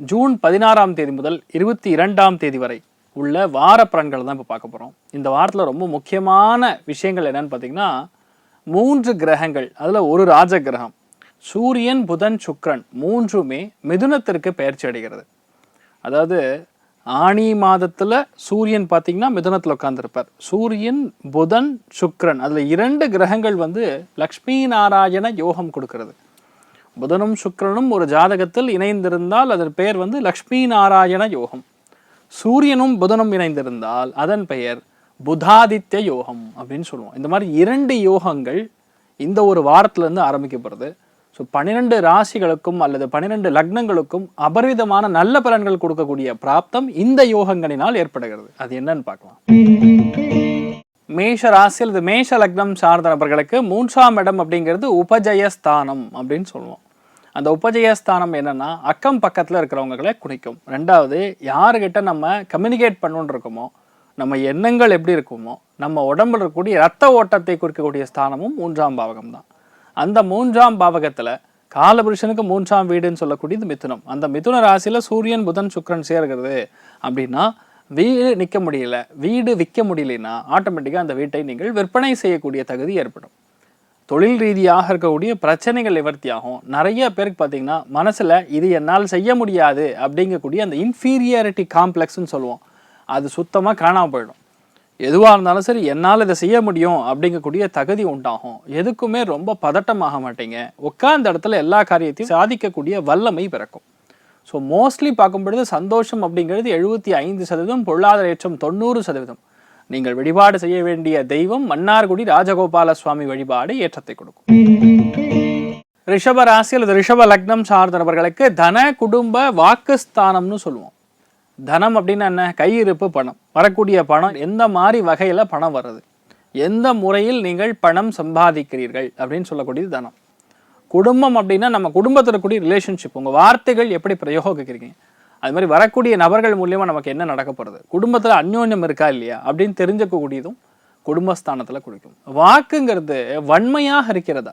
June பதினாறாம் தேதி முதல் இருபத்தி இரண்டாம் தேதி வரை உள்ள வார பலன்களை தான் இப்போ பார்க்க போகிறோம் இந்த வாரத்தில் ரொம்ப முக்கியமான விஷயங்கள் என்னன்னு பார்த்தீங்கன்னா மூன்று கிரகங்கள் அதில் ஒரு ராஜ கிரகம் சூரியன் புதன் சுக்ரன் மூன்றுமே மிதுனத்திற்கு பெயர்ச்சி அடைகிறது. அதாவது ஆணி மாதத்தில் சூரியன் பார்த்திங்கன்னா மிதுனத்தில் உட்காந்துருப்பார் சூரியன் புதன் சுக்ரன் அதில் இரண்டு கிரகங்கள் வந்து லக்ஷ்மி நாராயண யோகம் கொடுக்கறது. புதனும் சுக்கிரனும் ஒரு ஜாதகத்தில் இணைந்திருந்தால் அதன் பெயர் வந்து லக்ஷ்மி நாராயண யோகம். சூரியனும் புதனும் இணைந்திருந்தால் அதன் பெயர் புதாதித்ய யோகம் அப்படின்னு சொல்லுவோம். இந்த மாதிரி இரண்டு யோகங்கள் இந்த ஒரு வாரத்திலேருந்து ஆரம்பிக்கப்படுது. ஸோ பன்னிரெண்டு ராசிகளுக்கும் அல்லது பன்னிரெண்டு லக்னங்களுக்கும் அபரிவிதமான நல்ல பலன்கள் கொடுக்கக்கூடிய பிராப்தம் இந்த யோகங்களினால் ஏற்படுகிறது. அது என்னன்னு பார்க்கலாம். மேஷ ராசி அல்லது மேஷ லக்னம் சார்ந்த நபர்களுக்கு மூன்றாம் இடம் அப்படிங்கிறது உபஜயஸ்தானம் அப்படின்னு சொல்லுவோம். அந்த உபஜயஸ்தானம் என்னென்னா அக்கம் பக்கத்தில் இருக்கிறவங்களை குறைக்கும். ரெண்டாவது யாருக்கிட்ட நம்ம கம்யூனிகேட் பண்ணணுன்னு இருக்கோமோ நம்ம எண்ணங்கள் எப்படி இருக்குமோ நம்ம உடம்புல இருக்கக்கூடிய ரத்த ஓட்டத்தை குறிக்கக்கூடிய ஸ்தானமும் மூன்றாம் பாவகம் தான் அந்த மூன்றாம் பாவகத்தில் காலபுருஷனுக்கு மூன்றாம் வீடுன்னு சொல்லக்கூடியது மிதுனம். அந்த மிதுன ராசியில் சூரியன் புதன் சுக்கிரன் சேர்கிறது அப்படின்னா வீடு நிற்க முடியல வீடு விற்க முடியலன்னா ஆட்டோமேட்டிக்காக அந்த வீட்டை நீங்கள் விற்பனை செய்யக்கூடிய தகுதி ஏற்படும். தொழில் ரீதியாக இருக்கக்கூடிய பிரச்சனைகள் நிவர்த்தியாகும். நிறைய பேருக்கு பார்த்தீங்கன்னா மனசில் இது என்னால் செய்ய முடியாது அப்படிங்கக்கூடிய அந்த இன்ஃபீரியாரிட்டி காம்ப்ளெக்ஸ்னு சொல்லுவோம். அது சுத்தமாக காணாமல் போயிடும். எதுவாக இருந்தாலும் சரி என்னால் இதை செய்ய முடியும் அப்படிங்கக்கூடிய தகுதி உண்டாகும். எதுக்குமே ரொம்ப பதட்டமாக மாட்டீங்க. உட்கார்ந்த இடத்துல எல்லா காரியத்தையும் சாதிக்கக்கூடிய வல்லமை பிறக்கும். ஸோ மோஸ்ட்லி பார்க்கும் பொழுது சந்தோஷம் அப்படிங்கிறது எழுபத்தி ஐந்து சதவீதம் பொருளாதார ஏற்றம் தொண்ணூறு சதவீதம். நீங்கள் வழிபாடு செய்ய வேண்டிய தெய்வம் மன்னார்குடி ராஜகோபால சுவாமி வழிபாடு ஏற்றத்தை கொடுக்கும். ரிஷப ராசி அல்லது ரிஷப லக்னம் சார்ந்த நபர்களுக்கு தன குடும்ப வாக்குஸ்தானம்னு சொல்லுவோம். தனம் அப்படின்னா என்ன? கையிருப்பு பணம். வரக்கூடிய பணம் எந்த மாதிரி வகையில் பணம் வருது எந்த முறையில் நீங்கள் பணம் சம்பாதிக்கிறீர்கள்? அப்படின்னு சொல்லக்கூடியது தனம். குடும்பம் அப்படின்னா நம்ம குடும்பத்தில் இருக்கக்கூடிய ரிலேஷன்ஷிப் உங்கள் வார்த்தைகள் எப்படி பிரயோகிக்கிறீங்க? அது மாதிரி வரக்கூடிய நபர்கள் மூலியமாக நமக்கு என்ன நடக்க போகிறது குடும்பத்தில் அந்யோன்யம் இருக்கா இல்லையா? அப்படின்னு தெரிஞ்சுக்கக்கூடியதும் குடும்பஸ்தானத்தில் குறிக்கும் வாக்குங்கிறது வன்மையாக இருக்கிறதா?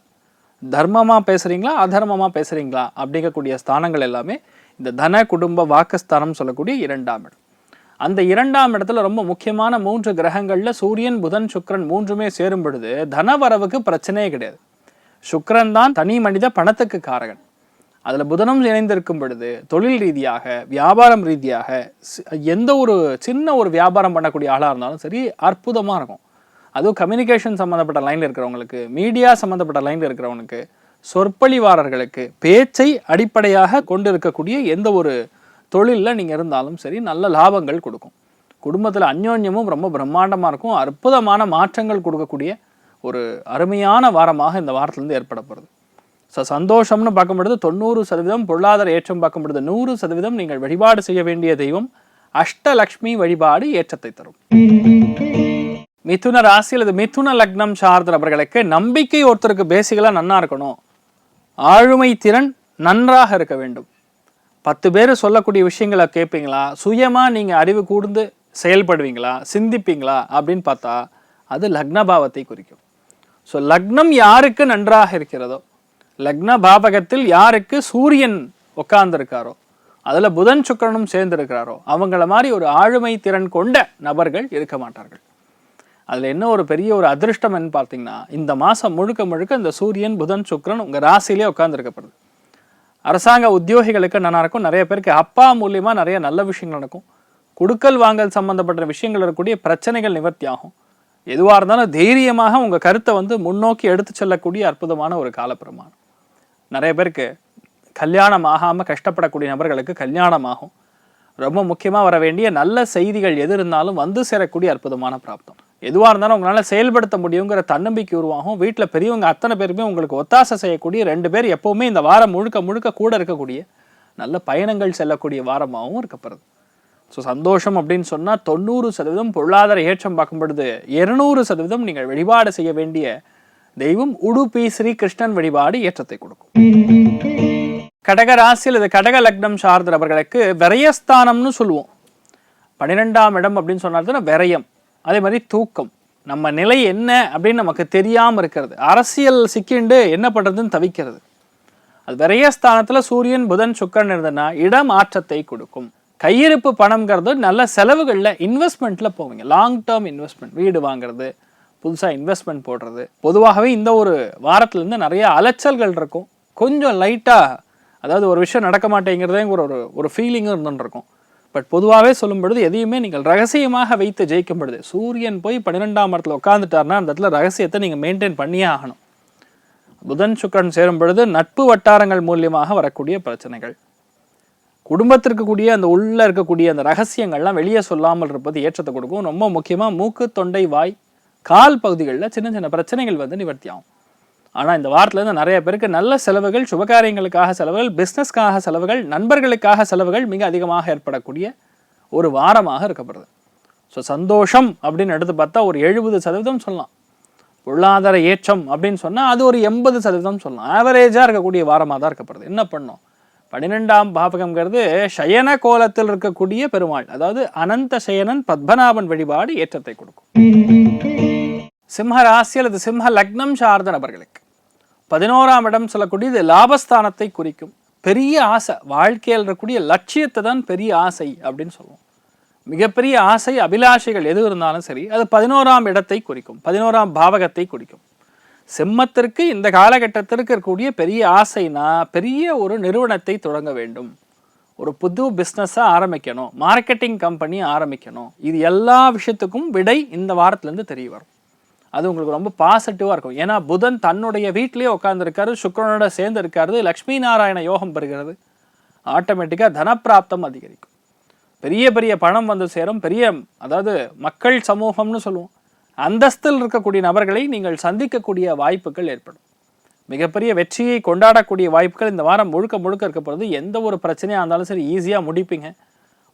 தர்மமாக பேசுகிறீங்களா அதர்மமாக பேசுகிறீங்களா அப்படிங்கக்கூடிய ஸ்தானங்கள் எல்லாமே இந்த தன குடும்ப வாக்குஸ்தானம் சொல்லக்கூடிய இரண்டாம் இடம். அந்த இரண்டாம் இடத்துல ரொம்ப முக்கியமான மூன்று கிரகங்களில் சூரியன் புதன் சுக்கிரன் மூன்றுமே சேரும் பொழுது தனவரவுக்கு பிரச்சனையே கிடையாது. சுக்கரன் தான் தனி மனித பணத்துக்கு காரகன். அதில் புதனும் இணைந்திருக்கும் பொழுது தொழில் ரீதியாக வியாபாரம் ரீதியாக எந்த ஒரு சின்ன ஒரு வியாபாரம் பண்ணக்கூடிய ஆளாக இருந்தாலும் சரி அற்புதமாக இருக்கும். அதுவும் கம்யூனிகேஷன் சம்மந்தப்பட்ட லைனில் இருக்கிறவங்களுக்கு மீடியா சம்மந்தப்பட்ட லைனில் இருக்கிறவங்களுக்கு சொற்பொழிவாளர்களுக்கு பேச்சை அடிப்படையாக கொண்டு இருக்கக்கூடிய எந்த ஒரு தொழிலில் நீங்கள் இருந்தாலும் சரி நல்ல லாபங்கள் கொடுக்கும். குடும்பத்தில் அந்யோன்யமும் ரொம்ப பிரம்மாண்டமாக இருக்கும். அற்புதமான மாற்றங்கள் கொடுக்கக்கூடிய ஒரு அருமையான வாரமாக இந்த வாரத்திலிருந்து ஏற்பட போகிறது ஸோ சந்தோஷம்னு பார்க்கும்பொழுது தொண்ணூறு சதவீதம் பொருளாதார ஏற்றம் பார்க்கும்பொழுது நூறு சதவீதம் நீங்கள் வழிபாடு செய்ய வேண்டிய தெய்வம் அஷ்டலக்ஷ்மி வழிபாடு ஏற்றத்தை தரும். மிதுன ராசி அல்லது மிதுன லக்னம் சார்ந்த நபர்களுக்கு நம்பிக்கை ஒருத்தருக்கு பேசிக்கலாக நன்னா இருக்கணும். ஆளுமை திறன் நன்றாக இருக்க வேண்டும். பத்து பேர் சொல்லக்கூடிய விஷயங்களை கேட்பீங்களா சுயமாக நீங்கள் அறிவு கூர்ந்து செயல்படுவீங்களா? சிந்திப்பீங்களா? அப்படின்னு பார்த்தா அது லக்ன பாவத்தை குறிக்கும். ஸோ லக்னம் யாருக்கு நன்றாக இருக்கிறதோ? லக்ன பாவகத்தில் யாருக்கு சூரியன் உட்கார்ந்துருக்காரோ? அதில் புதன் சுக்கிரனும் சேர்ந்திருக்கிறாரோ? அவங்கள மாதிரி ஒரு ஆளுமை திறன் கொண்ட நபர்கள் இருக்க மாட்டார்கள். அதில் என்ன ஒரு பெரிய ஒரு அதிர்ஷ்டம்னு பார்த்தீங்கன்னா இந்த மாதம் முழுக்க முழுக்க இந்த சூரியன் புதன் சுக்கிரன் உங்கள் ராசிலே உட்காந்துருக்கப்படுது அரசாங்க உத்தியோகிகளுக்கு நல்லா இருக்கும் நிறைய பேருக்கு அப்பா மூலியமாக நிறைய நல்ல விஷயங்கள் நடக்கும். குடுக்கல் வாங்கல் சம்மந்தப்பட்ட விஷயங்கள் இருக்கக்கூடிய பிரச்சனைகள் நிவர்த்தி ஆகும். எதுவாக இருந்தாலும் தைரியமாக உங்கள் கருத்தை வந்து முன்னோக்கி எடுத்து செல்லக்கூடிய அற்புதமான ஒரு காலப்பிரமாணம். நிறைய பேருக்கு கல்யாணம் ஆகாமல் கஷ்டப்படக்கூடிய நபர்களுக்கு கல்யாணம் ஆகும் ரொம்ப முக்கியமாக வர வேண்டிய நல்ல செய்திகள் எது இருந்தாலும் வந்து சேரக்கூடிய அற்புதமான பிராப்தம். எதுவாக இருந்தாலும் உங்களால் செயல்படுத்த முடியுங்கிற தன்னம்பிக்கை உருவாகும். வீட்டில் பெரியவங்க அத்தனை பேருமே உங்களுக்கு ஒத்தாசை செய்யக்கூடிய ரெண்டு பேர் எப்போவுமே இந்த வாரம் முழுக்க முழுக்க கூட இருக்கக்கூடிய நல்ல பயணங்கள் செல்லக்கூடிய வாரமாகவும் இருக்கப்படுது ஸோ சந்தோஷம் அப்படின்னு சொன்னால் தொண்ணூறு சதவீதம் பொருளாதார ஏற்றம் பார்க்கும் பொழுது இருநூறு சதவீதம் நீங்கள் வழிபாடு செய்ய வேண்டிய தெய்வம் உடுப்பி ஸ்ரீ கிருஷ்ணன் வழிபாடு ஏற்றத்தை கொடுக்கும். கடக ராசியில் இது கடக லக்னம் சார்ந்த நபர்களுக்கு விரயஸ்தானம்னு சொல்லுவோம். பன்னிரெண்டாம் இடம் அப்படின்னு சொன்னால்தான் விரயம். அதே மாதிரி தூக்கம். நம்ம நிலை என்ன அப்படின்னு நமக்கு தெரியாமல் இருக்கிறது. அரசியல் சிக்கிண்டு என்ன பண்ணுறதுன்னு தவிக்கிறது. அது விரயஸ்தானத்தில் சூரியன் புதன் சுக்கரன் இருந்ததுன்னா இடம் ஆற்றத்தை கொடுக்கும். கையிருப்பு பணம்ங்கிறது நல்ல செலவுகளில் இன்வெஸ்ட்மெண்ட்டில் போவீங்க. லாங் டேர்ம் இன்வெஸ்ட்மெண்ட் வீடு வாங்குறது புதுசாக இன்வெஸ்ட்மெண்ட் போடுறது. பொதுவாகவே இந்த ஒரு வாரத்துலேருந்து நிறைய அலைச்சல்கள் இருக்கும். கொஞ்சம் லைட்டாக அதாவது ஒரு விஷயம் நடக்க மாட்டேங்கிறதே ஒரு ஒரு ஒரு ஃபீலிங்கும் இருந்துருக்கும் பட் பொதுவாகவே சொல்லும் பொழுது எதையுமே நீங்கள் ரகசியமாக வைத்து ஜெயிக்கும் பொழுது சூரியன் போய் பன்னிரெண்டாம் இடத்துல உட்காந்துட்டாருன்னா அந்த இடத்துல ரகசியத்தை நீங்கள் மெயின்டைன் பண்ணியே ஆகணும். புதன் சுக்கரன் சேரும் பொழுது நட்பு வட்டாரங்கள் மூலியமாக வரக்கூடிய பிரச்சனைகள். குடும்பத்திற்கு கூடிய அந்த உள்ள இருக்கக்கூடிய அந்த ரகசியங்கள்லாம் வெளியே சொல்லாமல் இருப்பது ஏற்றத்தை கொடுக்கும். ரொம்ப முக்கியமாக மூக்கு தொண்டை வாய் கால் பகுதிகளில் சின்ன சின்ன பிரச்சனைகள் வந்து நிவர்த்தி ஆகும். ஆனால் இந்த வாரத்துலேருந்து நிறைய பேருக்கு நல்ல செலவுகள் சுபகாரியங்களுக்காக செலவுகள் பிஸ்னஸ்க்காக செலவுகள் நண்பர்களுக்காக செலவுகள் மிக அதிகமாக ஏற்படக்கூடிய ஒரு வாரமாக இருக்கப்படுது. ஸோ சந்தோஷம் அப்படின்னு எடுத்து பார்த்தா ஒரு எழுபது சதவீதம் சொல்லலாம். பொருளாதார ஏற்றம் அப்படின்னு சொன்னால் அது ஒரு எண்பது சதவீதம் சொல்லலாம். ஆவரேஜாக இருக்கக்கூடிய வாரமாக தான் இருக்கப்படுது. என்ன பண்ணோம்? பன்னிரெண்டாம் பாவகம்ங்கிறது சயன கோலத்தில் இருக்கக்கூடிய பெருமாள் அதாவது அனந்த சயனன் பத்மநாபன் வழிபாடு ஏற்றத்தை கொடுக்கும். சிம்ம ராசி அல்லது சிம்ம லக்னம் சார்ந்த நபர்களுக்கு பதினோராம் இடம் சொல்லக்கூடியது லாபஸ்தானத்தை குறிக்கும். பெரிய ஆசை வாழ்க்கையில் இருக்கக்கூடிய லட்சியத்தை தான் பெரிய ஆசை அப்படின்னு சொல்லுவோம். மிகப்பெரிய ஆசை அபிலாஷைகள் எது இருந்தாலும் சரி அது பதினோராம் இடத்தை குறிக்கும் பதினோராம் பாவகத்தை குறிக்கும். செம்மத்திற்கு இந்த காலகட்டத்திற்கு இருக்கக்கூடிய பெரிய ஆசைனா பெரிய ஒரு நிறுவனத்தை தொடங்க வேண்டும். ஒரு புது பிஸ்னஸை ஆரம்பிக்கணும். மார்க்கெட்டிங் கம்பெனி ஆரம்பிக்கணும். இது எல்லா விஷயத்துக்கும் விடை இந்த வாரத்துலேருந்து தெரிய வரும். அது உங்களுக்கு ரொம்ப பாசிட்டிவாக இருக்கும். ஏன்னா புதன் தன்னுடைய வீட்டிலேயே உட்காந்துருக்காரு சுக்கரனோட சேர்ந்து இருக்காரு லக்ஷ்மி நாராயண யோகம் பெறுகிறது. ஆட்டோமேட்டிக்காக தனப்பிராப்தம் அதிகரிக்கும். பெரிய பெரிய பணம் வந்து சேரும். பெரிய அதாவது மக்கள் சமூகம்னு சொல்லுவோம். அந்தஸ்தில் இருக்கக்கூடிய நபர்களை நீங்கள் சந்திக்கக்கூடிய வாய்ப்புகள் ஏற்படும். மிகப்பெரிய வெற்றியை கொண்டாடக்கூடிய வாய்ப்புகள் இந்த வாரம் முழுக்க முழுக்க இருக்க போகிறது எந்த ஒரு பிரச்சனையாக இருந்தாலும் சரி ஈஸியாக முடிப்பீங்க.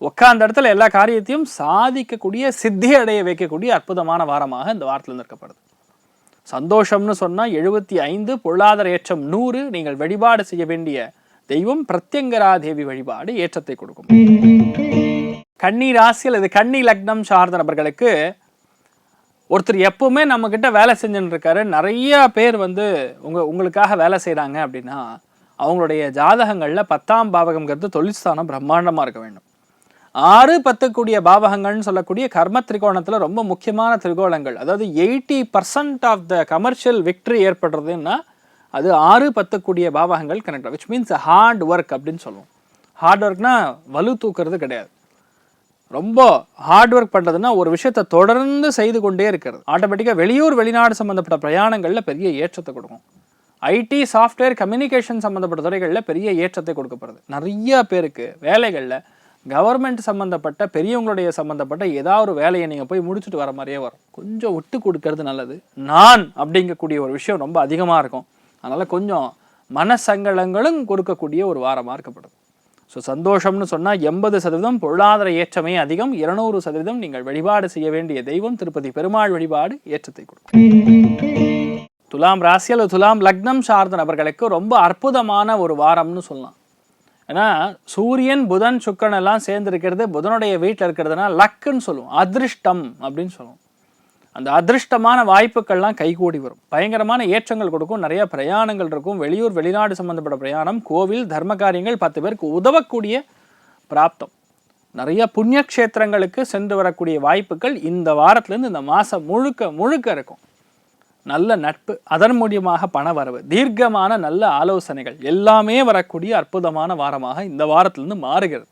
உட்காந்த இடத்துல எல்லா காரியத்தையும் சாதிக்கக்கூடிய சித்தி அடைய வைக்கக்கூடிய அற்புதமான வாரமாக இந்த வாரத்தில் இருக்கப்படுது சந்தோஷம்னு சொன்னால் எழுபத்தி ஐந்து பொருளாதார ஏற்றம் நூறு நீங்கள் வழிபாடு செய்ய வேண்டிய தெய்வம் பிரத்யங்கரா தேவி வழிபாடு ஏற்றத்தை கொடுக்கும். கன்னி ராசி அல்லது கன்னி லக்னம் சார்ந்த நபர்களுக்கு ஒருத்தர் எப்பவுமே நம்ம கிட்ட வேலை செஞ்சுட்டு இருக்காரு நிறைய பேர் வந்து உங்க உங்களுக்காக வேலை செய்கிறாங்க அப்படின்னா அவங்களுடைய ஜாதகங்களில் பத்தாம் பாவகம்ங்கிறது தொழிற்சானம் பிரம்மாண்டமாக இருக்க வேண்டும். ஆறு பத்துக்கூடிய பாவகங்கள்னு சொல்லக்கூடிய கர்ம திரிகோணத்தில் ரொம்ப முக்கியமான திரிகோணங்கள். அதாவது eighty percent of the commercial victory ஏற்படுறதுன்னா அது ஆறு பத்துக்கூடிய பாவகங்கள் connect which means hard work அப்படின்னு சொல்லுவோம். ஹார்ட் ஒர்க்னால் வலு தூக்குறது கிடையாது. ரொம்ப ஹார்ட் ஒர்க் பண்ணுறதுன்னா ஒரு விஷயத்தை தொடர்ந்து செய்து கொண்டே இருக்கிறது. ஆட்டோமேட்டிக்காக வெளியூர் வெளிநாடு சம்மந்தப்பட்ட பிரயாணங்களில் பெரிய ஏற்றத்தை கொடுக்கும். ஐடி சாஃப்ட்வேர் கம்யூனிகேஷன் சம்மந்தப்பட்ட துறைகளில் பெரிய ஏற்றத்தை கொடுக்கப்படுது. நிறைய பேருக்கு வேலைகளில் கவர்மெண்ட் சம்மந்தப்பட்ட பெரியவங்களுடைய சம்மந்தப்பட்ட ஏதாவது ஒரு வேலையை நீங்கள் போய் முடிச்சுட்டு வர மாதிரியே வரும். கொஞ்சம் விட்டு கொடுக்கறது நல்லது. நான் அப்படிங்கக்கூடிய ஒரு விஷயம் ரொம்ப அதிகமாக இருக்கும். அதனால் கொஞ்சம் மனசங்கடங்களும் கொடுக்கக்கூடிய ஒரு வாரமாக இருக்கப்படுது. ஸோ சந்தோஷம்னு சொன்னால் எண்பது சதவீதம் பொருளாதார ஏற்றமே அதிகம். இருநூறு சதவீதம் நீங்கள் வழிபாடு செய்ய வேண்டிய தெய்வம். திருப்பதி பெருமாள் வழிபாடு ஏற்றத்தை கொடுக்கும். துலாம் ராசி அல்லது துலாம் லக்னம் சார்ந்த நபர்களுக்கு ரொம்ப அற்புதமான ஒரு வாரம்னு சொல்லலாம். ஏன்னா சூரியன் புதன் சுக்கரன் எல்லாம் சேர்ந்து இருக்கிறது புதனுடைய வீட்டில் இருக்கிறதுனா லக்குன்னு சொல்லுவோம். அதிர்ஷ்டம் அப்படின்னு சொல்லுவோம். அந்த அதிர்ஷ்டமான வாய்ப்புகள்லாம் கைகூடி வரும். பயங்கரமான ஏற்றங்கள் கொடுக்கும். நிறைய பிரயாணங்கள் இருக்கும். வெளியூர் வெளிநாடு சம்பந்தப்பட்ட பிரயாணம் கோவில் தர்ம காரியங்கள் பத்து பேருக்கு உதவக்கூடிய பிராப்தம். நிறைய புண்ணியக்ஷேத்திரங்களுக்கு சென்று வரக்கூடிய வாய்ப்புகள் இந்த வாரத்திலேருந்து இந்த மாதம் முழுக்க முழுக்க இருக்கும். நல்ல நட்பு அதன் மூலியமாக பண வரவு தீர்க்கமான நல்ல ஆலோசனைகள் எல்லாமே வரக்கூடிய அற்புதமான வாரமாக இந்த வாரத்திலிருந்து மாறுகிறது.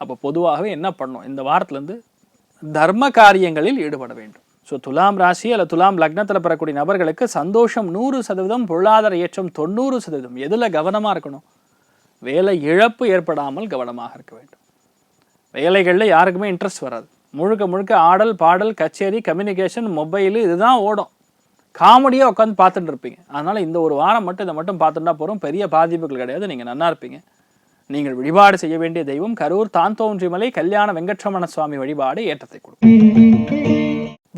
அப்போ பொதுவாகவே என்ன பண்ணணும் இந்த வாரத்திலேருந்து தர்ம காரியங்களில் ஈடுபட வேண்டும். ஸோ துலாம் ராசி அல்ல துலாம் லக்னத்தில் பெறக்கூடிய நபர்களுக்கு சந்தோஷம் நூறு சதவீதம் பொருளாதார ஏற்றம் தொண்ணூறு சதவீதம். எதில் கவனமாக இருக்கணும்? வேலை இழப்பு ஏற்படாமல் கவனமாக இருக்க வேண்டும். வேலைகளில் யாருக்குமே இன்ட்ரெஸ்ட் வராது. முழுக்க முழுக்க ஆடல் பாடல் கச்சேரி கம்யூனிகேஷன் மொபைல் இதுதான் ஓடும். காமெடியாக உட்காந்து பார்த்துட்டு இருப்பீங்க. அதனால் இந்த ஒரு வாரம் மட்டும் இதை மட்டும் பார்த்துட்டா போகிறோம் பெரிய பாதிப்புகள் கிடையாது. நீங்கள் நல்லா இருப்பீங்க. நீங்கள் வழிபாடு செய்ய வேண்டிய தெய்வம் கரூர் தாந்தோன்றிமலை கல்யாண வெங்கட்ரமண சுவாமி வழிபாடு ஏற்றத்தை கொடுக்கும்.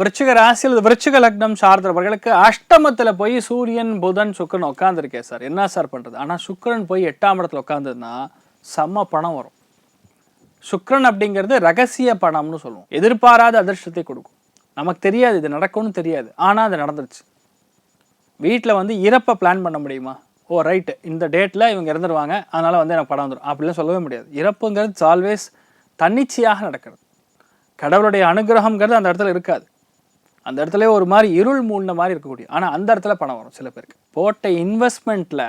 விருச்சிக ராசியில் விருச்சிக லக்னம் சார்ந்தவர்களுக்கு அஷ்டமத்துல போய் சூரியன் புதன் சுக்கரன் உட்காந்துருக்கேன் சார். என்ன சார் பண்றது? ஆனா சுக்கிரன் போய் எட்டாம் இடத்துல உட்காந்துருந்தா செம்ம பணம் வரும். சுக்கிரன் அப்படிங்கிறது ரகசிய பணம்னு சொல்லுவோம். எதிர்பாராத அதிர்ஷ்டத்தை கொடுக்கும். நமக்கு தெரியாது இது நடக்கும்னு தெரியாது. ஆனா அது நடந்துருச்சு. வீட்டில் வந்து இறப்பை பிளான் பண்ண முடியுமா? ஓ ரைட்டு இந்த டேட்டில் இவங்க இறந்துருவாங்க. அதனால் வந்து எனக்கு படம் வந்துடும் அப்படிலாம் சொல்லவே முடியாது. இறப்புங்கிறது ஆல்வேஸ் தன்னிச்சையாக நடக்கிறது. கடவுளுடைய அனுகிரகம்ங்கிறது அந்த இடத்துல இருக்காது. அந்த இடத்துல ஒரு மாதிரி இருள் மூடின மாதிரி இருக்கக்கூடிய ஆனால் அந்த இடத்துல பணம் வரும் சில பேருக்கு. போட்ட இன்வெஸ்ட்மெண்ட்டில்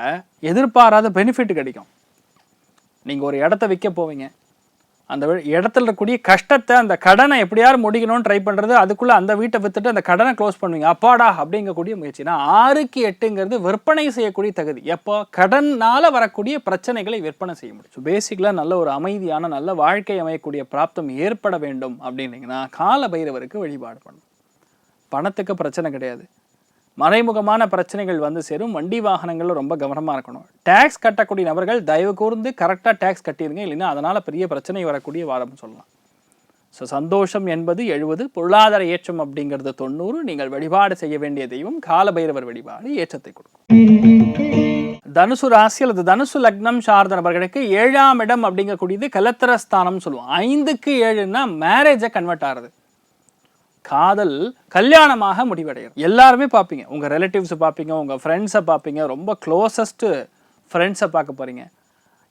எதிர்பாராத பெனிஃபிட் கிடைக்கும். நீங்கள் ஒரு இடத்த விற்க போவீங்க அந்த இடத்துல இருக்கக்கூடிய கஷ்டத்தை அந்த கடனை எப்படியாவது முடிக்கணும்னு ட்ரை பண்ணுறது அதுக்குள்ளே அந்த வீட்டை வித்துட்டு அந்த கடனை க்ளோஸ் பண்ணுவீங்க. அப்பாடா அப்படிங்கக்கூடிய முயற்சி. நான் ஆறுக்கு எட்டுங்கிறது விற்பனை செய்யக்கூடிய தகுதி. எப்போ? கடனால் வரக்கூடிய பிரச்சனைகளை விற்பனை செய்ய முடியும். ஸோ பேசிக்கலாக நல்ல ஒரு அமைதியான நல்ல வாழ்க்கை அமையக்கூடிய பிராப்தம் ஏற்பட வேண்டும் அப்படின்னீங்கன்னா கால பைரவருக்கு வழிபாடு பண்ணும் பணத்துக்கு பிரச்சனை கிடையாது. மறைமுகமான பிரச்சனைகள் வந்து சேரும். வண்டி வாகனங்களில் ரொம்ப கவனமாக இருக்கணும். டேக்ஸ் கட்டக்கூடிய நபர்கள் தயவு கூர்ந்து கரெக்டாக டேக்ஸ் கட்டிடுங்க இல்லைன்னா அதனால் பெரிய பிரச்சனை வரக்கூடிய வாரம்னு சொல்லலாம். ஸோ சந்தோஷம் என்பது எழுபது பொருளாதார ஏற்றம் அப்படிங்கிறது தொண்ணூறு. நீங்கள் வழிபாடு செய்ய வேண்டிய தெய்வம் காலபைரவர் வழிபாடு ஏற்றத்தை கொடுக்கும். தனுசு ராசி அல்லது தனுசு லக்னம் சார்ந்த நபர்களுக்கு ஏழாம் இடம் அப்படிங்கக்கூடியது கலத்திரஸ்தானம் சொல்லுவோம். ஐந்துக்கு ஏழுன்னா மேரேஜை கன்வெர்ட் ஆகுது காதல் கல்யாணமாக முடிவடையும் எல்லாருமே பார்ப்பீங்க. உங்கள் ரிலேட்டிவ்ஸை பார்ப்பீங்க உங்கள் ஃப்ரெண்ட்ஸை பார்ப்பீங்க. ரொம்ப க்ளோசஸ்ட்டு ஃப்ரெண்ட்ஸை பார்க்க போகிறீங்க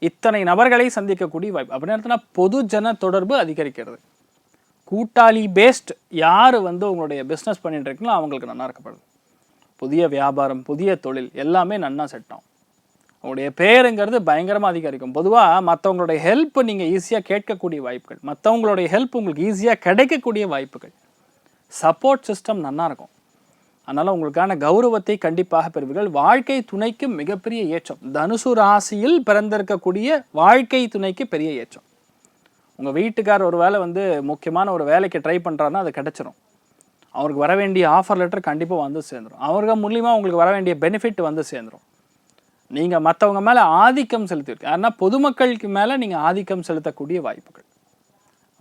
இத்தனை நபர்களை சந்திக்கக்கூடிய வாய்ப்பு. அப்படின்னு அர்த்தம்னா பொதுஜன தொடர்பு அதிகரிக்கிறது. கூட்டாளி பேஸ்ட் யார் வந்து உங்களுடைய பிஸ்னஸ் பண்ணிட்டு இருக்கீங்களோ அவங்களுக்கு நல்லா இருக்கப்படுது. புதிய வியாபாரம் புதிய தொழில் எல்லாமே நன்னா செட் ஆகும். உங்களுடைய பேருங்கிறது பயங்கரமாக அதிகரிக்கும். பொதுவாக மற்றவங்களுடைய ஹெல்ப் நீங்கள் ஈஸியாக கேட்கக்கூடிய வாய்ப்புகள் மற்றவங்களுடைய ஹெல்ப் உங்களுக்கு ஈஸியாக கிடைக்கக்கூடிய வாய்ப்புகள். சப்போர்ட் சிஸ்டம் நல்லாயிருக்கும் இருக்கும். அதனால் உங்களுக்கான கௌரவத்தை கண்டிப்பாக பெறுவீர்கள். வாழ்க்கை துணைக்கு மிகப்பெரிய ஏற்றம். தனுசு ராசியில் பிறந்திருக்கக்கூடிய வாழ்க்கை துணைக்கு பெரிய ஏற்றம். உங்கள் வீட்டுக்கார் ஒரு வேளை வந்து முக்கியமான ஒரு வேலைக்கு ட்ரை பண்ணுறாருன்னா அது கிடச்சிரும். அவருக்கு வர வேண்டிய ஆஃபர் லெட்டர் கண்டிப்பாக வந்து சேர்ந்துடும் அவர்கள் மூலியமாக உங்களுக்கு வர வேண்டிய பெனிஃபிட் வந்து சேர்ந்துடும் நீங்கள் மற்றவங்க மேலே ஆதிக்கம் செலுத்திருக்கு யாருன்னா பொதுமக்களுக்கு மேலே நீங்கள் ஆதிக்கம் செலுத்தக்கூடிய வாய்ப்புகள்.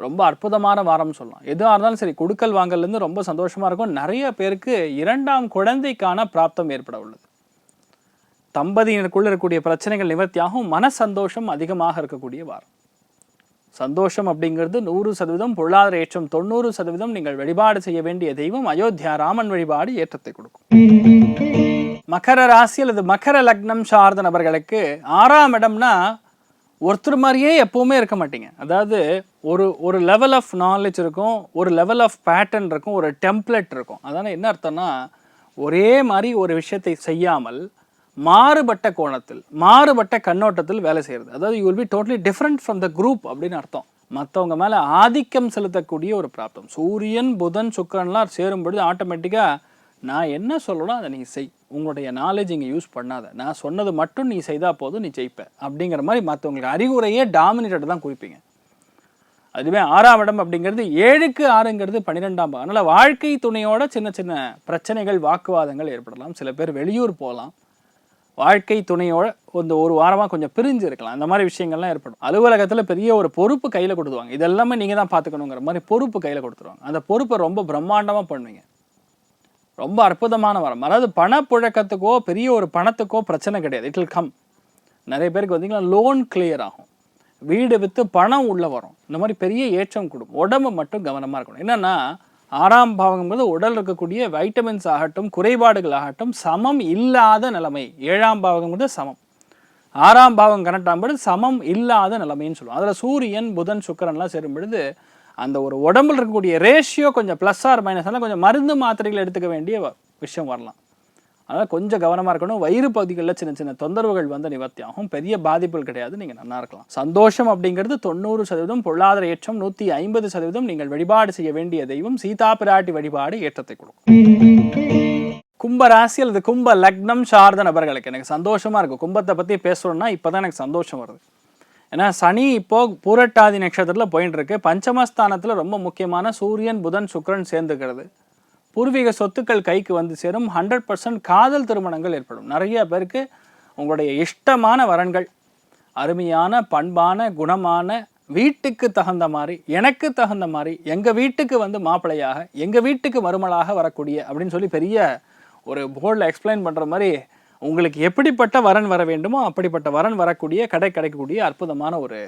ரொம்ப அற்புதமான வாரம் சொல்லலாம். எதுவாக இருந்தாலும் சரி கொடுக்கல் வாங்கல்லேருந்து ரொம்ப சந்தோஷமாக இருக்கும். நிறைய பேருக்கு இரண்டாம் குழந்தைக்கான பிராப்தம் ஏற்பட உள்ளது. தம்பதியினருக்குள்ள இருக்கக்கூடிய பிரச்சனைகள் நிவர்த்தியாகவும் மன சந்தோஷம் அதிகமாக இருக்கக்கூடிய வாரம். சந்தோஷம் அப்படிங்கிறது நூறு சதவீதம் பொருளாதார ஏற்றம் தொண்ணூறு சதவீதம் நீங்கள் வழிபாடு செய்ய வேண்டிய தெய்வம் அயோத்தியா ராமன் வழிபாடு ஏற்றத்தை கொடுக்கும். மகர ராசி அல்லது மகர லக்னம் சார்ந்த நபர்களுக்கு ஆறாம் இடம்னா ஒருத்தர் மாதிரியே எப்போவுமே இருக்க மாட்டீங்க. அதாவது ஒரு ஒரு லெவல் ஆஃப் நாலேஜ் இருக்கும் ஒரு லெவல் ஆஃப் பேட்டர்ன் இருக்கும் ஒரு டெம்ப்ளேட் இருக்கும். அதனால் என்ன அர்த்தம்னா ஒரே மாதிரி ஒரு விஷயத்தை செய்யாமல் மாறுபட்ட கோணத்தில் மாறுபட்ட கண்ணோட்டத்தில் வேலை செய்கிறது அதாவது you will be totally different from the group அப்படின்னு அர்த்தம். மற்றவங்க மேலே ஆதிக்கம் செலுத்தக்கூடிய ஒரு பிராப்தம். சூரியன் புதன் சுக்கிரன்லாம் சேரும் பொழுது ஆட்டோமேட்டிக்காக நான் என்ன சொல்லணும் அதை நீ செய். உங்களுடைய நாலேஜ் இங்கே யூஸ் பண்ணாத. நான் சொன்னது மட்டும் நீ செய்தால் போதும் நீ ஜெயிப்ப. அப்படிங்கிற மாதிரி மற்றவங்களுக்கு அறிவுரையே டாமினேட்டட் தான் குறிப்பீங்க. அதுவே ஆறாம் இடம் அப்படிங்கிறது ஏழுக்கு ஆறுங்கிறது பன்னிரெண்டாம் அதனால் வாழ்க்கை துணையோட சின்ன சின்ன பிரச்சனைகள் வாக்குவாதங்கள் ஏற்படலாம். சில பேர் வெளியூர் போகலாம். வாழ்க்கை துணையோட இந்த ஒரு வாரமாக கொஞ்சம் பிரிஞ்சு இருக்கலாம். அந்த மாதிரி விஷயங்கள்லாம் ஏற்படும். அலுவலகத்தில் பெரிய ஒரு பொறுப்பு கையில் கொடுத்துருவாங்க. இதெல்லாமே நீங்கள் தான் பார்த்துக்கணுங்கிற மாதிரி பொறுப்பு கையில் கொடுத்துருவாங்க. அந்த பொறுப்பை ரொம்ப பிரம்மாண்டமாக பண்ணுவீங்க. ரொம்ப அற்புதமான வரம். அதாவது பணப்புழக்கத்துக்கோ பெரிய ஒரு பணத்துக்கோ பிரச்சனை கிடையாது. இட் வில் கம் நிறைய பேருக்கு வந்தீங்கன்னா லோன் கிளியர் ஆகும். வீடு விற்று பணம் உள்ளே வரும். இந்த மாதிரி பெரிய ஏற்றம் கொடுக்கும். உடம்பு மட்டும் கவனமாக இருக்கணும். என்னென்னா ஆறாம் பாவங்கும்போது உடல் இருக்கக்கூடிய வைட்டமின்ஸ் ஆகட்டும் குறைபாடுகள் ஆகட்டும் சமம் இல்லாத நிலைமை. ஏழாம் பாவங்கும்போது சமம். ஆறாம் பாவம் கனெக்ட் ஆகும்போது சமம் இல்லாத நிலைமைன்னு சொல்லுவோம். அதில் சூரியன் புதன் சுக்கரன்லாம் சேரும் பொழுது அந்த ஒரு உடம்புல இருக்கக்கூடிய ரேஷியோ கொஞ்சம் ப்ளஸ் ஆர் மைனஸ் ஆனால் கொஞ்சம் மருந்து மாத்திரைகள் எடுத்துக்க வேண்டிய வ- விஷயம் வரலாம். அதனால் கொஞ்சம் கவனமாக இருக்கணும். வயிறு பகுதிகளில் சின்ன சின்ன தொந்தரவுகள் வந்து நிவர்த்தி ஆகும் பெரிய பாதிப்புகள் கிடையாது. நீங்கள் நல்லா இருக்கலாம். சந்தோஷம் அப்படிங்கிறது தொண்ணூறு சதவீதம் பொருளாதார ஏற்றம் நூற்றி ஐம்பது சதவீதம் நீங்கள் வழிபாடு செய்ய வேண்டிய தெய்வம். சீதா பிராட்டி வழிபாடு ஏற்றத்தை கொடுக்கும். கும்ப ராசி அல்லது கும்ப லக்னம் சார்ந்த நபர்களுக்கு எனக்கு சந்தோஷமா இருக்கும். கும்பத்தை பற்றி பேசணும்னா இப்போதான் எனக்கு சந்தோஷம் வருது. ஏன்னா சனி இப்போ பூரட்டாதி நட்சத்திரத்தில் போயின்னு இருக்கு பஞ்சமஸ்தானத்தில் ரொம்ப முக்கியமான சூரியன் புதன் சுக்கிரன் சேர்ந்துக்கிறது. பூர்வீக சொத்துக்கள் கைக்கு வந்து சேரும். ஹண்ட்ரட் பர்சன்ட் காதல் திருமணங்கள் ஏற்படும். நிறைய பேருக்கு உங்களுடைய இஷ்டமான வரன்கள் அருமையான பண்பான குணமான வீட்டுக்கு தகுந்த மாதிரி எனக்கு தகுந்த மாதிரி எங்கள் வீட்டுக்கு வந்து மாப்பிள்ளையாக எங்கள் வீட்டுக்கு மருமலாக வரக்கூடிய அப்படின்னு சொல்லி பெரிய ஒரு போர்டில் எக்ஸ்பிளைன் பண்ணுற மாதிரி உங்களுக்கு எப்படிப்பட்ட வரன் வர வேண்டுமோ அப்படிப்பட்ட வரன் வரக்கூடிய கடை கிடைக்கக்கூடிய அற்புதமான ஒரு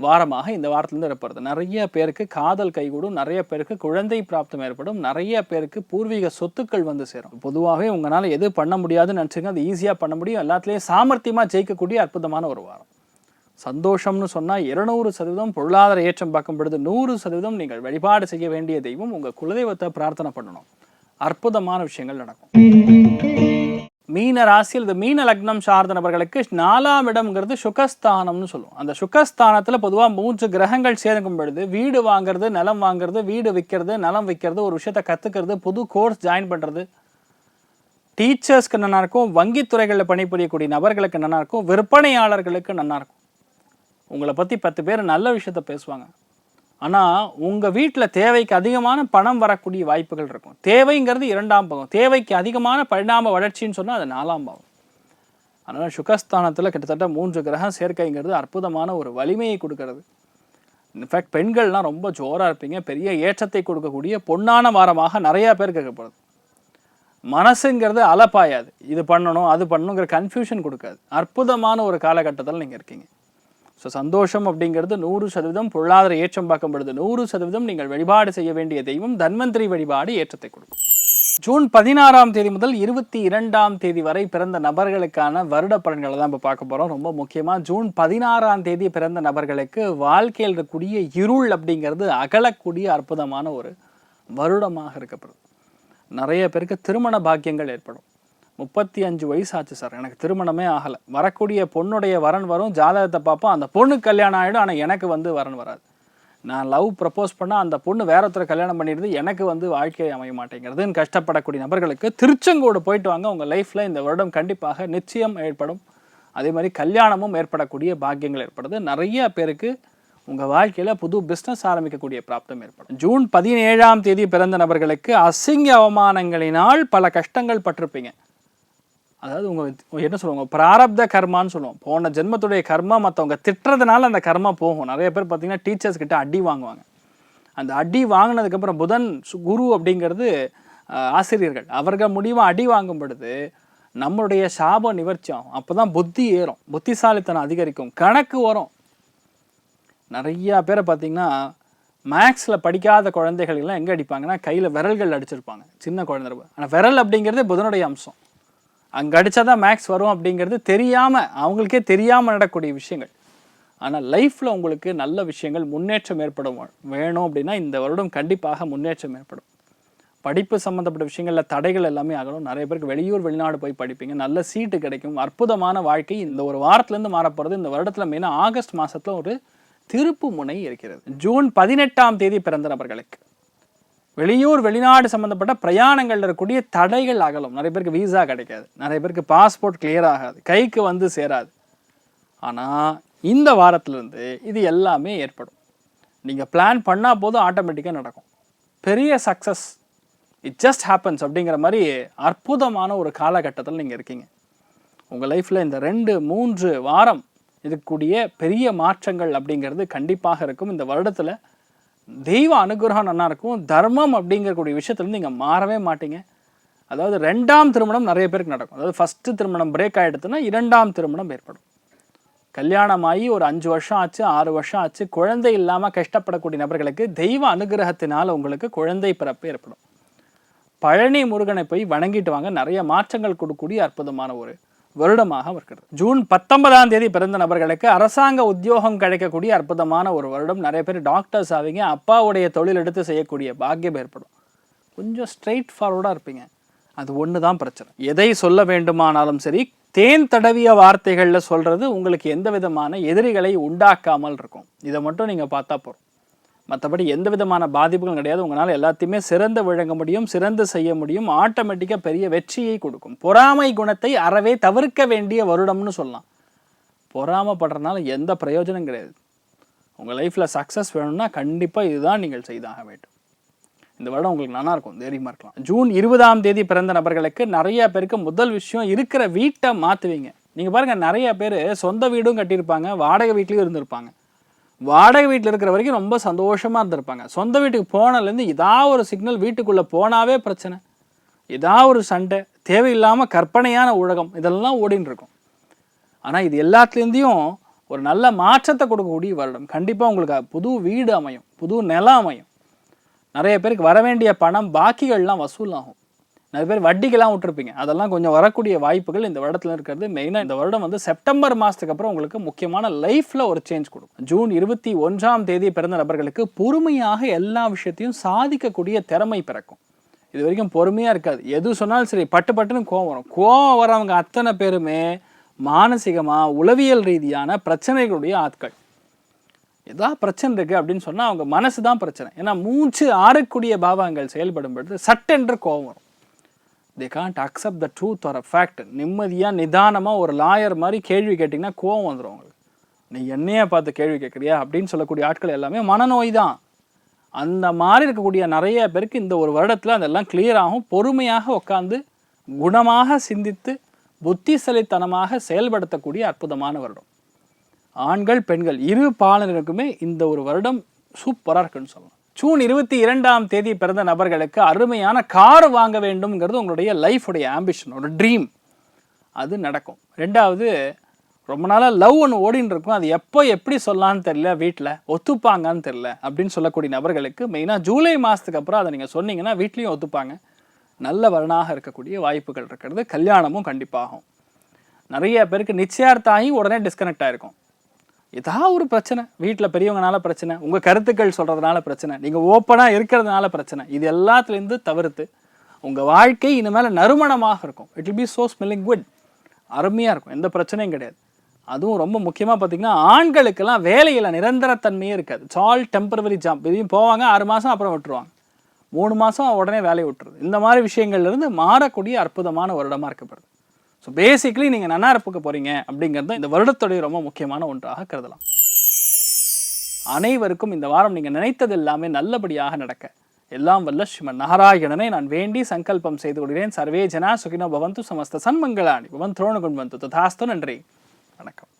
வாரமாக இந்த வாரத்திலிருந்து இருப்பது நிறைய பேருக்கு காதல் கைகூடும் நிறைய பேருக்கு குழந்தை பிராப்தம் ஏற்படும் நிறைய பேருக்கு பூர்வீக சொத்துக்கள் வந்து சேரும். பொதுவாகவே உங்களால் எது பண்ண முடியாதுன்னு நினச்சிங்க அது ஈஸியாக பண்ண முடியும். எல்லாத்துலேயும் சாமர்த்தியமாக ஜெயிக்கக்கூடிய அற்புதமான ஒரு வாரம். சந்தோஷம்னு சொன்னால் இருநூறு சதவீதம் பொருளாதார ஏற்றம் பார்க்கும் பொழுது நூறு சதவீதம் நீங்கள் வழிபாடு செய்ய வேண்டிய தெய்வம் உங்கள் குலதெய்வத்தை பிரார்த்தனை பண்ணணும். அற்புதமான விஷயங்கள் நடக்கும். மீன ராசியில் இந்த மீன லக்னம் சார்ந்த நபர்களுக்கு நாலாம் இடம்ங்கிறது சுகஸ்தானம்னு சொல்லுவோம். அந்த சுகஸ்தானத்தில் பொதுவாக மூன்று கிரகங்கள் சேர்க்கும் பொழுது வீடு வாங்குறது நிலம் வாங்குறது வீடு விற்கிறது நிலம் விற்கிறது ஒரு விஷயத்த கற்றுக்கிறது புது கோர்ஸ் ஜாயின் பண்ணுறது டீச்சர்ஸ்க்கு நல்லா இருக்கும் வங்கித்துறைகளில் பணிபுரியக்கூடிய நபர்களுக்கு நல்லா இருக்கும் விற்பனையாளர்களுக்கு நல்லா இருக்கும். உங்களை பற்றி பத்து பேர் நல்ல விஷயத்த பேசுவாங்க. ஆனால் உங்கள் வீட்டில் தேவைக்கு அதிகமான பணம் வரக்கூடிய வாய்ப்புகள் இருக்கும். தேவைங்கிறது இரண்டாம் பாகம். தேவைக்கு அதிகமான பரிணாம வளர்ச்சின்னு சொன்னால் அது நாலாம் பாகம். அதனால் சுகஸ்தானத்தில் கிட்டத்தட்ட மூன்று கிரகம் சேர்க்கைங்கிறது அற்புதமான ஒரு வலிமையை கொடுக்கறது. இன்ஃபேக்ட் பெண்கள்லாம் ரொம்ப ஜோராக இருப்பீங்க. பெரிய ஏற்றத்தை கொடுக்கக்கூடிய பொன்னான வாரமாக நிறையா பேர் கேட்கப்படுது. மனசுங்கிறது அலப்பாயாது. இது பண்ணணும் அது பண்ணணுங்கிற கன்ஃபியூஷன் கொடுக்காது. அற்புதமான ஒரு காலகட்டத்தில் நீங்கள் இருக்கீங்க. ஸோ சந்தோஷம் அப்படிங்கிறது நூறு சதவீதம் பொருளாதார ஏற்றம் பார்க்கப்படுது நூறு சதவீதம் நீங்கள் வழிபாடு செய்ய வேண்டிய தெய்வம் தன்வந்திரி வழிபாடு ஏற்றத்தை கொடுக்கும். ஜூன் பதினாறாம் தேதி முதல் இருபத்தி இரண்டாம் தேதி வரை பிறந்த நபர்களுக்கான வருட பலன்களை தான் இப்போ பார்க்க போகிறோம் ரொம்ப முக்கியமாக ஜூன் பதினாறாம் தேதி பிறந்த நபர்களுக்கு வாழ்க்கையில் இருக்கக்கூடிய இருள் அப்படிங்கிறது அகலக்கூடிய அற்புதமான ஒரு வருடமாக இருக்கப்படுது. நிறைய பேருக்கு திருமண பாக்கியங்கள் ஏற்படும். முப்பத்தி அஞ்சு வயசு ஆச்சு சார். எனக்கு திருமணமே ஆகலை. வரக்கூடிய பொண்ணுடைய வரன் வரும் ஜாதகத்தை பார்ப்போம். அந்த பொண்ணு கல்யாணம் ஆகிடும் ஆனால் எனக்கு வந்து வரன் வராது. நான் லவ் ப்ரப்போஸ் பண்ணால் அந்த பொண்ணு வேற ஒருத்தரை கல்யாணம் பண்ணிடுது எனக்கு வந்து வாழ்க்கை அமைய மாட்டேங்கிறதுன்னு கஷ்டப்படக்கூடிய நபர்களுக்கு திருச்செங்கோடு போயிட்டு வாங்க. உங்கள் லைஃப்பில் இந்த வருடம் கண்டிப்பாக நிச்சயம் ஏற்படும். அதே மாதிரி கல்யாணமும் ஏற்படக்கூடிய பாக்கியங்கள் ஏற்படுது. நிறைய பேருக்கு உங்கள் வாழ்க்கையில் புது பிஸ்னஸ் ஆரம்பிக்கக்கூடிய பிராப்தம் ஏற்படும். ஜூன் பதினேழாம் தேதி பிறந்த நபர்களுக்கு அசிங்க அவமானங்களினால் பல கஷ்டங்கள் பட்டிருப்பீங்க. அதாவது உங்கள் என்ன சொல்லுவாங்க பிராரப்த கர்மான்னு சொல்லுவோம். போன ஜென்மத்துடைய கர்மா மற்றவங்க திட்டுறதுனால அந்த கர்மா போகும். நிறைய பேர் பார்த்தீங்கன்னா டீச்சர்ஸ் கிட்ட அடி வாங்குவாங்க. அந்த அடி வாங்கினதுக்கப்புறம் புதன் சு- குரு அப்படிங்கிறது ஆசிரியர்கள். அவர்கள் முடிவாக அடி வாங்கும் பொழுது நம்மளுடைய சாப நிவர்த்தி ஆகும் அப்போ தான் புத்தி ஏறும். புத்திசாலித்தனம் அதிகரிக்கும். கணக்கு வரும். நிறையா பேரை பார்த்தீங்கன்னா மேக்ஸில் படிக்காத குழந்தைகள் எல்லாம் எங்கே அடிப்பாங்கன்னா கையில் விரல்கள் அடிச்சிருப்பாங்க. சின்ன குழந்தை. ஆனால் விரல் அப்படிங்கிறது புதனுடைய அம்சம். அங்கே அடித்தா தான் மேக்ஸ் வரும் அப்படிங்கிறது தெரியாமல் அவங்களுக்கே தெரியாமல் நடக்கக்கூடிய விஷயங்கள். ஆனால் லைஃப்பில் உங்களுக்கு நல்ல விஷயங்கள் முன்னேற்றம் ஏற்படும். வேணும் அப்படின்னா இந்த வருடம் கண்டிப்பாக முன்னேற்றம் ஏற்படும். படிப்பு சம்மந்தப்பட்ட விஷயங்களில் தடைகள் எல்லாமே ஆகணும் நிறைய பேருக்கு வெளியூர் வெளிநாடு போய் படிப்பீங்க. நல்ல சீட்டு கிடைக்கும். அற்புதமான வாழ்க்கை. இந்த ஒரு வாரத்துலேருந்து மாறப்போகிறது இந்த வருடத்தில் மெயினாக ஆகஸ்ட் மாதத்தில் ஒரு திருப்பு முனை இருக்கிறது. ஜூன் பதினெட்டாம் தேதி பிறந்த நபர்களுக்கு. வெளியூர் வெளிநாடு சம்மந்தப்பட்ட பிரயாணங்களில் இருக்கக்கூடிய தடைகள் அகலும். நிறைய பேருக்கு வீசா கிடைக்காது. நிறைய பேருக்கு பாஸ்போர்ட் கிளியர் ஆகாது. கைக்கு வந்து சேராது. ஆனால் இந்த வாரத்திலிருந்து இது எல்லாமே ஏற்படும். நீங்கள் பிளான் பண்ணால் போதும் ஆட்டோமேட்டிக்காக நடக்கும். பெரிய சக்ஸஸ் இட் ஜஸ்ட் ஹேப்பன்ஸ் அப்படிங்கிற மாதிரி அற்புதமான ஒரு காலகட்டத்தில் நீங்கள் இருக்கீங்க. உங்கள் லைஃப்பில் இந்த ரெண்டு மூன்று வாரம் இருக்கக்கூடிய பெரிய மாற்றங்கள் அப்படிங்கிறது கண்டிப்பாக இருக்கும். இந்த வருடத்தில் தெய்வ அனுகிரகம் நல்லா இருக்கும். தர்மம் அப்படிங்கக்கூடிய விஷயத்துல நீங்கள் மாறவே மாட்டீங்க. அதாவது ரெண்டாம் திருமணம் நிறைய பேருக்கு நடக்கும். அதாவது ஃபஸ்ட்டு திருமணம் பிரேக் ஆகிடுதுன்னா இரண்டாம் திருமணம் ஏற்படும். கல்யாணம் ஆகி ஒரு அஞ்சு வருஷம் ஆச்சு ஆறு வருஷம் ஆச்சு குழந்தை இல்லாமல் கஷ்டப்படக்கூடிய நபர்களுக்கு தெய்வ அனுகிரகத்தினால் உங்களுக்கு குழந்தை பிறப்பு ஏற்படும். பழனி முருகனை போய் வணங்கிட்டு வாங்க. நிறைய மாற்றங்கள் கொடுக்கக்கூடிய அற்புதமான ஒரு வருடமாக இருக்கிறது ஜூன் பத்தொன்பதாம் தேதி பிறந்த நபர்களுக்கு அரசாங்க உத்தியோகம் கிடைக்கக்கூடிய அற்புதமான ஒரு வருடம். நிறைய பேர் டாக்டர்ஸ் ஆவீங்க அப்பாவுடைய தொழில் எடுத்து செய்யக்கூடிய பாக்கியம் ஏற்படும். கொஞ்சம் ஸ்ட்ரெயிட் ஃபார்வர்டாக இருப்பீங்க. அது ஒன்று தான் பிரச்சனை. எதை சொல்ல வேண்டுமானாலும் சரி தேன் தடவிய வார்த்தைகளில் சொல்கிறது உங்களுக்கு எந்த விதமான எதிரிகளை உண்டாக்காமல் இருக்கும். இதை மட்டும் நீங்கள் பார்த்தா போகிறோம் மற்றபடி எந்த விதமான பாதிப்புகளும் கிடையாது. உங்களால் எல்லாத்தையுமே சிறந்து விளங்க முடியும் சிறந்து செய்ய முடியும். ஆட்டோமேட்டிக்காக பெரிய வெற்றியை கொடுக்கும். பொறாமை குணத்தை அறவே தவிர்க்க வேண்டிய வருடம்னு சொல்லலாம். பொறாமப்படுறதுனால எந்த பிரயோஜனம் கிடையாது. உங்கள் லைஃப்பில் சக்ஸஸ் வேணும்னா கண்டிப்பாக இதுதான் நீங்கள் செய்தாக வேண்டும். இந்த வருடம் உங்களுக்கு நல்லா இருக்கும். தைரியமாக இருக்கலாம். ஜூன் இருபதாம் தேதி பிறந்த நபர்களுக்கு நிறைய பேருக்கு முதல் விஷயம் இருக்கிற வீட்டை மாற்றுவீங்க நீங்கள் பாருங்கள் நிறைய பேர் சொந்த வீடும் கட்டியிருப்பாங்க வாடகை வீட்லேயும் இருந்திருப்பாங்க. வாடகை வீட்டில் இருக்கிற வரைக்கும் ரொம்ப சந்தோஷமாக இருந்திருப்பாங்க. சொந்த வீட்டுக்கு போனதுலேருந்து இதாக ஒரு சிக்னல் வீட்டுக்குள்ளே போனாவே பிரச்சனை. ஏதாவது ஒரு சண்டை தேவையில்லாமல் கற்பனையான உலகம் இதெல்லாம் ஓடின்னு இருக்கும். ஆனால் இது எல்லாத்துலேருந்தையும் ஒரு நல்ல மாற்றத்தை கொடுக்கக்கூடிய வருடம். கண்டிப்பாக உங்களுக்கு புது வீடு அமையும் புது நிலம் அமையும். நிறைய பேருக்கு வர வேண்டிய பணம் பாக்கிகள்லாம் வசூலாகும். நிறைய பேர் வட்டிக்கெல்லாம் விட்டுருப்பீங்க. அதெல்லாம் கொஞ்சம் வரக்கூடிய வாய்ப்புகள் இந்த வருடத்தில் இருக்கிறது. மெயினாக இந்த வருடம் வந்து செப்டம்பர் மாதத்துக்கு அப்புறம் உங்களுக்கு முக்கியமான லைஃப்பில் ஒரு சேஞ்ச் கொடுக்கும். ஜூன் இருபத்தி ஒன்றாம் தேதி பிறந்த நபர்களுக்கு பொறுமையாக எல்லா விஷயத்தையும் சாதிக்கக்கூடிய திறமை பிறக்கும். இது வரைக்கும் பொறுமையாக இருக்காது. எது சொன்னாலும் சரி பட்டு பட்டுன்னு கோவம் வரும். கோவம் வரவங்க அத்தனை பேருமே மானசீகமாக உளவியல் ரீதியான பிரச்சனைகளுடைய ஆட்கள். ஏதாவது பிரச்சனை இருக்குது அப்படின்னு சொன்னால் அவங்க மனசு தான் பிரச்சனை. ஏன்னா மூச்சு ஆறக்கூடிய பாவங்கள் செயல்படும் பொழுது சட்டென்று கோவம் வரும். They can't accept the truth or uh fact நிம்மதியாக நிதானமாக ஒரு லாயர் மாதிரி கேள்வி கேட்டிங்கன்னா கோவம் வந்துடும் அவங்களுக்கு நீ என்னையே பார்த்து கேள்வி கேட்குறியா அப்படின்னு சொல்லக்கூடிய ஆட்கள் எல்லாமே மனநோய் தான். அந்த மாதிரி இருக்கக்கூடிய நிறைய பேருக்கு இந்த ஒரு வருடத்தில் அதெல்லாம் கிளியர் ஆகும். பொறுமையாக உட்காந்து குணமாக சிந்தித்து புத்திசலித்தனமாக செயல்படுத்தக்கூடிய அற்புதமான வருடம். ஆண்கள் பெண்கள் இரு பாலனருக்குமே இந்த ஒரு வருடம் சூப்பராக இருக்குன்னு சொல்லலாம் ஜூன் இருபத்தி இரண்டாம் தேதி பிறந்த நபர்களுக்கு அருமையான கார் வாங்க வேண்டும்ங்கிறது உங்களுடைய லைஃபுடைய ஆம்பிஷன் ஒரு ட்ரீம் அது நடக்கும். ரெண்டாவது ரொம்ப நாளாக லவ் ஒன்று ஓடின்னு இருக்கும். அது எப்போ எப்படி சொல்லலான்னு தெரியல வீட்டில் ஒத்துப்பாங்கன்னு தெரியல அப்படின்னு சொல்லக்கூடிய நபர்களுக்கு மெயினாக ஜூலை மாதத்துக்கு அப்புறம் அதை நீங்கள் சொன்னீங்கன்னா வீட்லேயும் ஒத்துப்பாங்க. நல்ல வரனாக இருக்கக்கூடிய வாய்ப்புகள் இருக்கிறது. கல்யாணமும் கண்டிப்பாகும். நிறைய பேருக்கு நிச்சயார்த்தாகி உடனே டிஸ்கனெக்ட் ஆகிருக்கும் ஏதாவது ஒரு பிரச்சனை. வீட்டில் பெரியவங்கனால பிரச்சனை. உங்கள் கருத்துக்கள் சொல்கிறதுனால பிரச்சனை. நீங்கள் ஓப்பனாக இருக்கிறதுனால பிரச்சனை. இது எல்லாத்துலேருந்து தவிர்த்து உங்கள் வாழ்க்கை இனிமேல் நறுமணமாக இருக்கும். It will be so smelling good அருமையாக இருக்கும். எந்த பிரச்சனையும் கிடையாது. அதுவும் ரொம்ப முக்கியமாக பார்த்தீங்கன்னா ஆண்களுக்கெல்லாம் வேலையில் நிரந்தரத்தன்மையே இருக்காது. இட்ஸ் ஆல் டெம்பரவரி ஜாப் இதையும் போவாங்க ஆறு மாதம் அப்புறம் விட்டுருவாங்க. மூணு மாதம் உடனே வேலையை விட்டுருது. இந்த மாதிரி விஷயங்கள்லேருந்து மாறக்கூடிய அற்புதமான வருடமாக இருக்கப்படுது. ஸோ பேசிக்லி நீங்கள் நன்னாரப்புக்கு போகிறீங்க அப்படிங்கிறது இந்த வருடத்துடைய ரொம்ப முக்கியமான ஒன்றாக கருதலாம். அனைவருக்கும் இந்த வாரம் நீங்கள் நினைத்தது எல்லாமே நல்லபடியாக நடக்க. எல்லாம் வல்ல ஸ்ரீமன் நாராயணனை நான் வேண்டி சங்கல்பம் செய்து கொள்கிறேன். சர்வே ஜனா சுகினோ பவந்து சமஸ்த சன்மங்களாணி பவன் துரோணகுண் வந்து ததாஸ்து நன்றி. வணக்கம்.